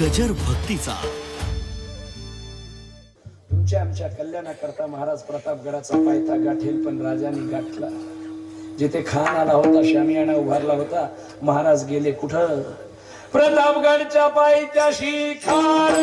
गजर भक्तीचा. तुमच्या आमच्या कल्याणाकरता महाराज प्रतापगडाचा पायथा गाठेल पण राजाने गाठला. जिथे खान आला होता शामियाना उभारला होता महाराज गेले कुठं? प्रतापगडच्या पायथ्याशी खान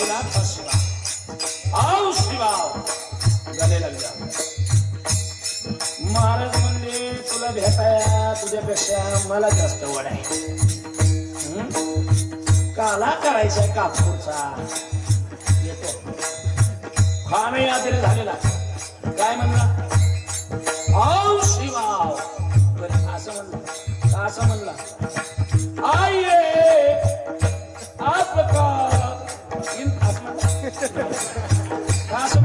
बसला महाराज म्हणले तुला तुझ्यापेक्षा मला जास्त काला करायचा कापूरचा. येतो. खाणे आदर झालेला. काय म्हणला? आऊ शिवाव असं म्हणलं. असं म्हणला. आय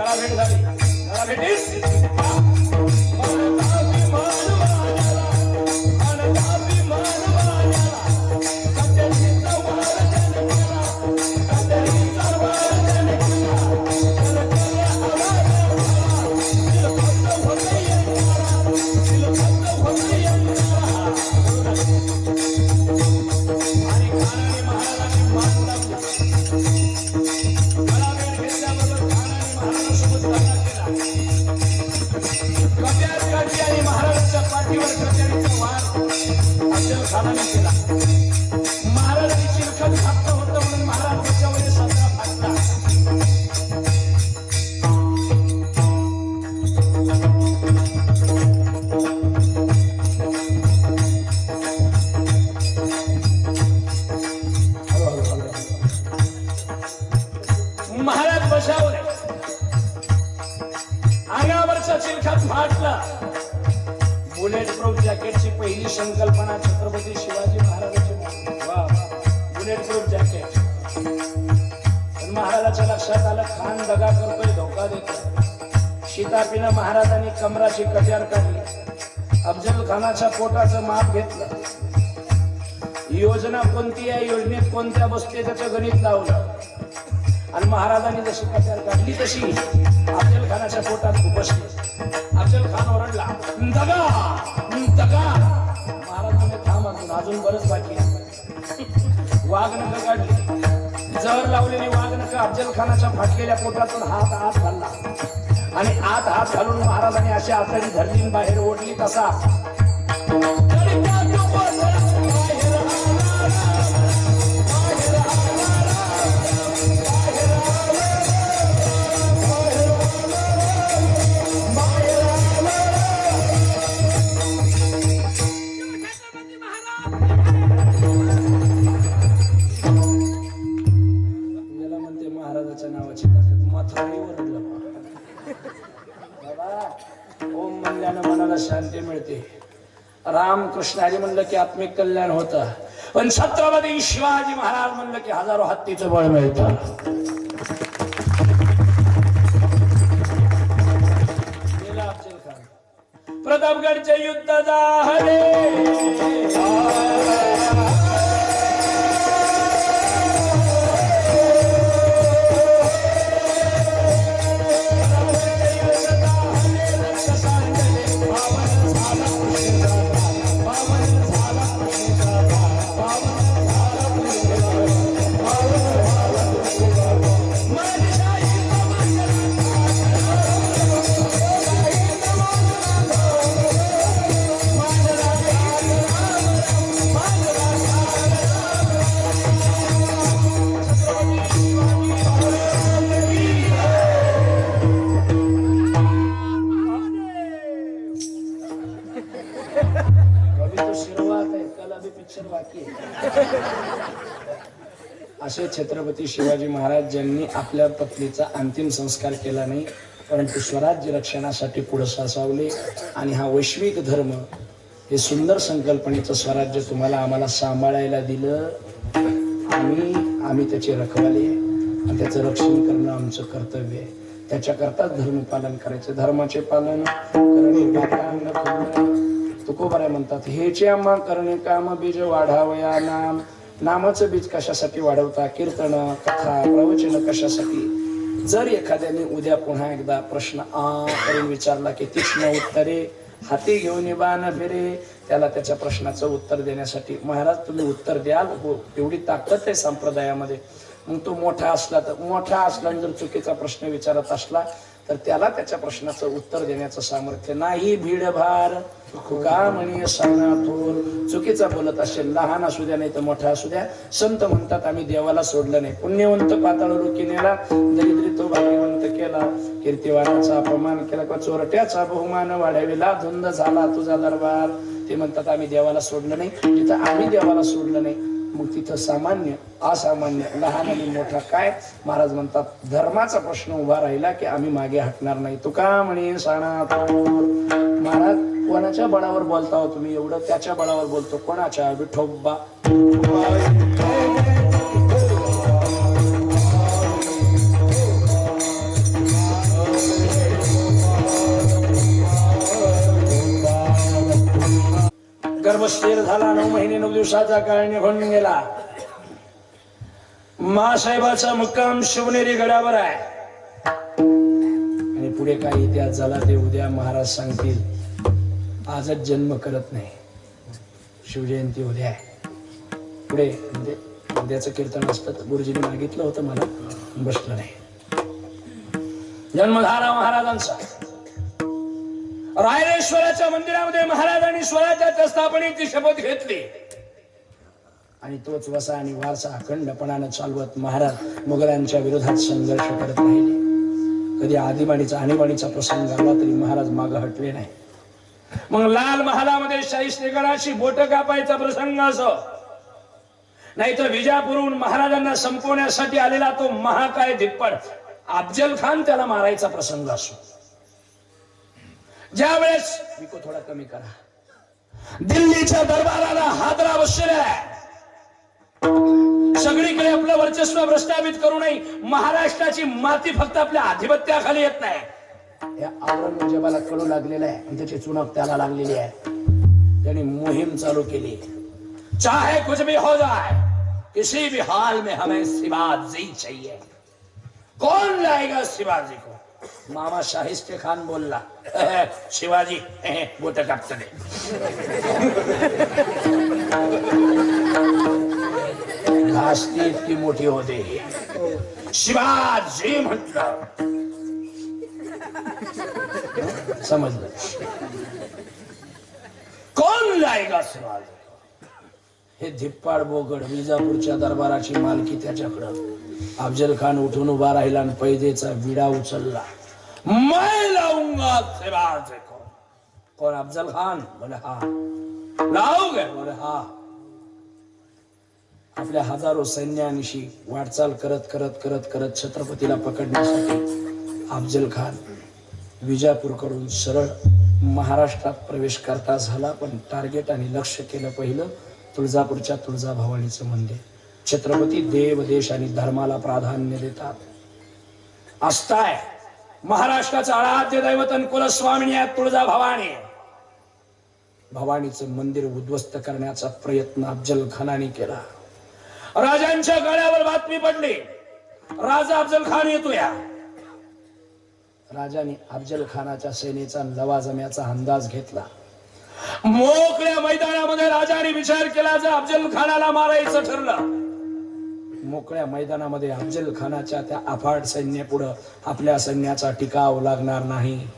घरा भेट झाली. घरा भेटीस? शितापीनं महाराजांनी कमराची कट्यार काढली. अफजल खानाच्या पोटाचं माप घेतलं. योजना कोणती आहे? योजनेत कोणत्या बसते त्याचं गणित लावलं. आणि महाराजांनी जशी कट्यार काढली तशी अफजल खानाच्या पोटात उपसली अफजल खान ओरडला दगा! दगा! महाराजांनी थांब अजून अजून बरंच बाकी आहे. वाघनख काढली. जहर लावलेली वाघनख अफजल खानाच्या फाटलेल्या पोटातून हात आत घालला. आणि आत हात घालून महाराजांनी अशी आतडी धरली बाहेर ओढली तसा. बाबा मनाला शांती मिळते. राम म्हणलं की आत्मिक कल्याण होतं. पण छत्रपती शिवाजी महाराज म्हणलं की हजारो हत्तीचं बळ मिळतं. प्रतापगडच्या प्रतापगडचे युद्ध झाले कल. बाकी असे छत्रपती शिवाजी महाराज ज्यांनी आपल्या पत्नीचा अंतिम संस्कार केला नाही परंतु स्वराज्य रक्षणासाठी पुढे सासावले आणि हा वैश्विक धर्म हे सुंदर संकल्पनेचं स्वराज्य तुम्हाला आम्हाला सांभाळायला दिलं. आम्ही आम्ही त्याची रखवाले आहे. आणि त्याचं रक्षण करणं आमचं कर्तव्य आहे. त्याच्याकरताच धर्म पालन करायचं. धर्माचे पालन करणे तुकोबारे म्हणतात हेचे आम्हा करणे काम बीज वाढावया नाम नामाचं बीज कशासाठी वाढवता? कीर्तन कथा प्रवचन कशासाठी? जर एखाद्याने उद्या पुन्हा एकदा प्रश्न आ करून विचारला की तीक्ष्ण उत्तरे हाती घेऊन बाण फिरे त्याला त्याच्या प्रश्नाचं उत्तर देण्यासाठी महाराज तुम्ही उत्तर द्याल? हो एवढी ताकद आहे संप्रदायामध्ये. मग तो मोठा असला तर मोठा असला आणि जर चुकीचा प्रश्न विचारत असला तर त्याला त्याच्या प्रश्नाचं उत्तर देण्याचं सामर्थ्य नाही. भीडभार का म्हणे सांगा थोर चुकीचा बोलत असेल लहान असू द्या नाही तर मोठा असू द्या संत म्हणतात आम्ही देवाला सोडलं नाही. पुण्यवंत पाताळ रुकी नेला दरिद्री तो भाग्यवंत केला कीर्तिवानाचा अपमान केला किंवा चोरट्याचा बहुमान वाढविला धुंद झाला तुझा दरबार. ते म्हणतात आम्ही देवाला सोडलं नाही. तिथं आम्ही देवाला सोडलं नाही. मग तिथं सामान्य असामान्य लहान आणि मोठा काय? महाराज म्हणतात धर्माचा प्रश्न उभा राहिला की आम्ही मागे हटणार नाही. तू का म्हणे साणा महाराज कोणाच्या बळावर बोलता हो तुम्ही? एवढं त्याच्या बळावर बोलतो. कोणाच्या? विठोबा. गर्भस्थिर झाला नऊ महिने नऊ दिवसाचा काळ निघून गेला. मासाहेबाचा मुक्काम शिवनेरी गडावर आहे. आणि पुढे काय इतिहास झाला ते उद्या महाराज सांगतील. आजच जन्म करत नाही. शिवजयंती उद्या आहे. पुढे म्हणजे उद्याचं कीर्तन असतं गुरुजीने मागितलं होतं मला बसलं नाही. जन्म झाला महाराजांचा. रायरेश्वराच्या मंदिरामध्ये महाराजांनी स्वराज्याच्या स्थापनेची शपथ घेतली. आणि तोच वसा आणि वारसा अखंडपणानं चालवत महाराज मुघलांच्या विरोधात संघर्ष करत राहिले. कधी आदिबाणीचा आणीबाणीचा प्रसंग आला तरी महाराज माग हटले नाही. मग लाल महालामध्ये शाहिस्तेगडाची बोट कापायचा प्रसंग असो. नाही तर विजापूरहून महाराजांना संपवण्यासाठी आलेला तो महाकाय धिप्पड अफजल खान त्याला मारायचा प्रसंग असो. ज्या वेळेस विको थोडा कमी करा। दिल्लीच्या दरबाराला हादरा बसलेला आहे सगळीकडे आपलं वर्चस्व प्रस्थापित करू नये. महाराष्ट्राची माती फक्त आपल्या आधिपत्याखाली येत नाही. या औरंगजेबाला कळू लागलेलं आहे. आणि त्याची चुणक त्याला लागलेली आहे. त्यांनी मोहीम चालू केली. चाहे कुछ भी हो जाए किसी भी हाल में हमें शिवाजी चाहिए. कौन लाएगा शिवाजी को? मामा शाहिस्ते खान बोलला शिवाजी बोट कापतले घासती इतकी मोठी होते. शिवाजी म्हटलं. समजलं. कोण जायगा शिवाजी? हे धिप्पाड बोगड विजापूरच्या दरबाराची मालकी त्याच्याकडं. अफजल खान उठून उभा राहिला आणि पैदेचा विडा उचलला. मैं लाऊंगा कोण? अफजल खान? बोले हा. लावोगे बोले हा. आपल्या हजारो सैन्यानिशी वाटचाल करत करत करत करत छत्रपतीला पकडण्यासाठी अफजल खान विजापूरकडून सरळ महाराष्ट्रात प्रवेश करता झाला पण टार्गेट आणि लक्ष केलं पहिलं. तुळजापूरच्या तुळजाभवानीचं मंदिर. छत्रपती देव देश आणि धर्माला प्राधान्य देतात. असताय महाराष्ट्राचं आराध्य दैवतन कुलस्वामिनी आहे तुळजाभवानी. भवानीचं मंदिर उद्ध्वस्त करण्याचा प्रयत्न अफजल खानाने केला. राजांच्या गळ्यावर बातमी पडली. राजा अफजल खान येतो या राजाने अफजल खानाच्या सेनेचा लवाजम्याचा अंदाज घेतला. मोकळ्या मैदानामध्ये राजाने विचार केला जर अफजल खानाला मारायचं ठरलं. मोकळ्या मैदानामध्ये अफजल खानाच्या त्या अफाट सैन्यापुढं आपल्या सैन्याचा टिकाव लागणार नाही.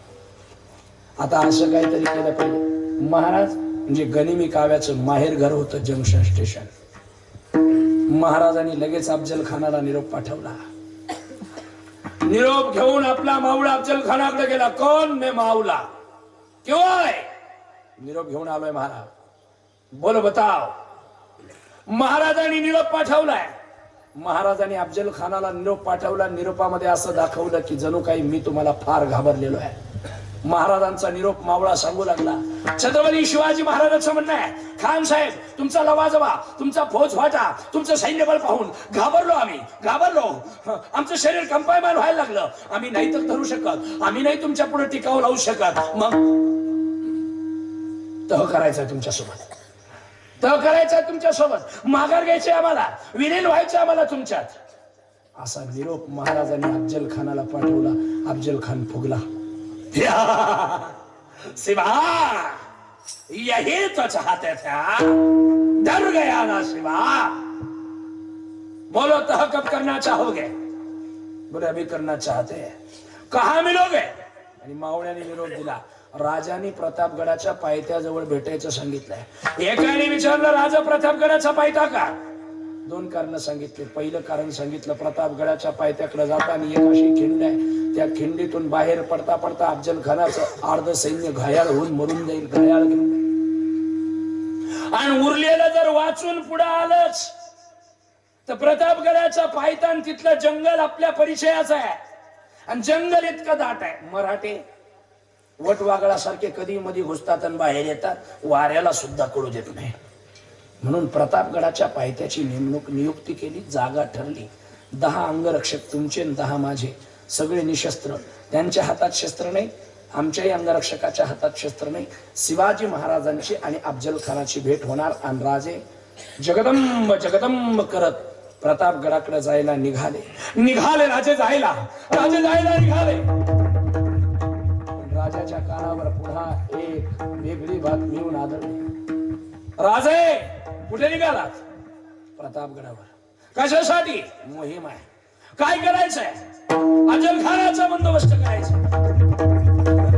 आता असं काहीतरी केलं पाहिजे. महाराज म्हणजे गनिमी काव्याचं माहेर घर होतं जंक्शन स्टेशन. महाराजांनी लगेच अफजल खानाला निरोप पाठवला. निरोप घेऊन आपला मावळा अफजल खानाकडे गेला. कोण मे मावला केव्हा निरोप घेऊन आलोय महाराज. बोल बताव. महाराजांनी निरोप पाठवलाय. महाराजांनी अफजल खानाला निरोप पाठवला. निरोपामध्ये असं दाखवलं की जणू काही मी तुम्हाला फार घाबरलेलो आहे. महाराजांचा निरोप मावळा सांगू लागला. छत्रपती शिवाजी महाराजांचं म्हणणं आहे खान साहेब तुमचा लवाजवा तुमचा फौज वाटा तुमचं सैन्यबल पाहून घाबरलो आम्ही घाबरलो. आमचं शरीर कंपायमान व्हायला लागलं. आम्ही नाही तर धरू शकत. आम्ही नाही तुमच्यापुढे टिकाव लावू शकत. मग तह करायचा तुमच्यासोबत. तह करायचा तुमच्यासोबत. माघार घ्यायचे आम्हाला. विलीन व्हायचं आम्हाला तुमच्यात. असा निरोप महाराजांनी अफजल खानाला पाठवला. अफजल खान फुगला. शिवा! यही तो चाहते थे डर गया ना शिवा? बोलो तह कब करना चाहोगे? बोले अभी करना चाहते हैं। कहा मिलोगे? आणि मावळ्याने निरोप दिला. राजाने प्रतापगडाच्या पायथ्याजवळ भेटायचं सांगितलंय. एकाने विचारलं राजा प्रतापगडाचा पायथा का? दोन कारण सांगितले. पहिलं कारण सांगितलं प्रतापगडाच्या पायथ्याकडे जाताना एक अशी खिंड आहे. त्या खिंडीतून बाहेर पडता पडता अफजल खानाचं अर्ध सैन्य घायाळ होऊन मरून जाईल घायाळ घेऊन आणि उरलेलं जर वाचून पुढे आलंच तर प्रतापगडाचा पायथान तिथलं जंगल आपल्या परिचयाचं आहे. आणि जंगल इतकं दाट आहे. मराठे वटवागळासारखे कधी मधी घुसतात आणि बाहेर येतात वाऱ्याला सुद्धा कळू देत नाही. म्हणून प्रतापगडाच्या पायथ्याची नेमणूक नियुक्ती केली जागा ठरली. दहा अंगरक्षक तुमचे दहा माझे. सगळे निशस्त्र. त्यांच्या हातात शस्त्र नाही आमच्याही अंगरक्षकाच्या हातात शस्त्र नाही. शिवाजी महाराजांची आणि अफजल खानाची भेट होणार आणि राजे जगदंब जगदंब करत प्रतापगडाकडे जायला निघाले. निघाले राजे जायला. राजे जायला निघाले. राजाच्या कानावर पुन्हा एक वेगळी बातमी येऊन आदळली राजे कुठे निघालात? प्रतापगडावर. कशासाठी? मोहीम आहे. काय करायचंय? अंजलखानाचा बंदोबस्त करायचा.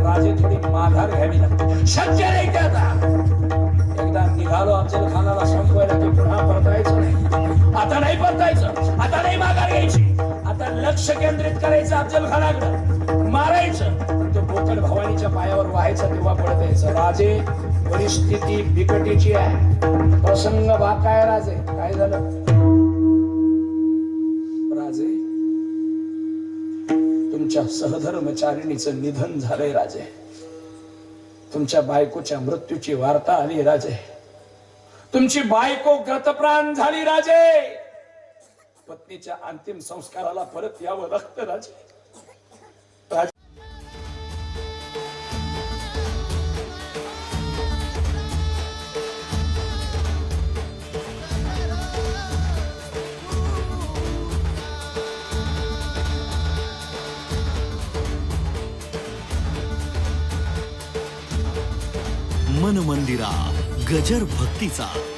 राजे थोडी माघार घ्यावी लागते. शक्य नाही ते आता. एकदा निघालो अफजल खानाला संपवायला की पुन्हा परतायचं नाही. आता नाही परतायचं. आता नाही माघार घ्यायची. आता लक्ष केंद्रित करायचं अफजल मारायचं. तो भवानीच्या पायावर व्हायचं तेव्हा पडत यायचं राजे परिस्थिती बिकटीची आहे. प्रसंग बाकाय राजे? काय झालं? राजे तुमच्या सहधर्मचारिणीचं निधन झालंय राजे. तुमच्या बायकोच्या मृत्यूची वार्ता आली राजे. तुमची बायको गतप्राण झाली राजे. पत्नीच्या अंतिम संस्काराला परत यावं लागतं राजे. मन मंदिरा गजर भक्तीचा.